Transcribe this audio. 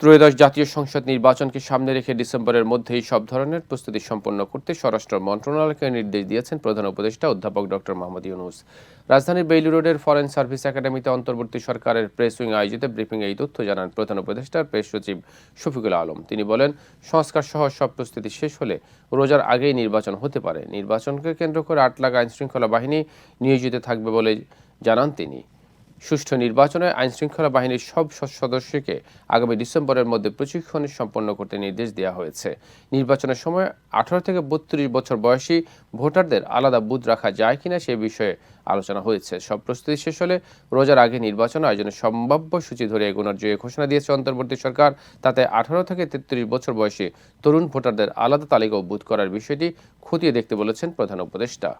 ত্রয়োদশ জাতীয় সংসদ নির্বাচনকে সামনে রেখে ডিসেম্বরের মধ্যেই সব ধরনের প্রস্তুতি সম্পন্ন করতে স্বরাষ্ট্র মন্ত্রণালয়কে নির্দেশ দিয়েছেন প্রধান উপদেষ্টা অধ্যাপক ডক্টর মোহাম্মদ ইউনুস। রাজধানীর বেইলু রোডের ফরেন সার্ভিস একাডেমিতে অন্তর্বর্তী সরকারের প্রেস উইং আয়োজিত ব্রিফিংয়ে এই তথ্য জানান প্রধান উপদেষ্টার প্রেস সচিব শফিকুল আলম। তিনি বলেন সংস্কার সহ সব প্রস্তুতি শেষ হলে রোজার আগেই নির্বাচন হতে পারে। নির্বাচনকে কেন্দ্র করে আট লাখ আইনশৃঙ্খলা বাহিনী নিয়োজিত থাকবে বলে জানান তিনি। সুষ্ঠু নির্বাচনে আইনশৃঙ্খলা বাহিনীর সব সদস্যকে আগামী ডিসেম্বরের মধ্যে প্রশিক্ষণ সম্পন্ন করতে নির্দেশ দেওয়া হয়েছে। নির্বাচনের সময় আঠারো থেকে বত্রিশ বছর বয়সী ভোটারদের আলাদা বুথ রাখা যায় কিনা সে বিষয়ে আলোচনা হয়েছে। সব প্রস্তুতি শেষ হলে রোজার আগে নির্বাচন আয়োজনের সম্ভাব্য সূচি ধরে এগোনোর যে ঘোষণা দিয়েছে অন্তর্বর্তী সরকার, তাতে আঠারো থেকে তেত্রিশ বছর বয়সী তরুণ ভোটারদের আলাদা তালিকা বুথ করার বিষয়টি খতিয়ে দেখতে বলেছেন প্রধান উপদেষ্টা।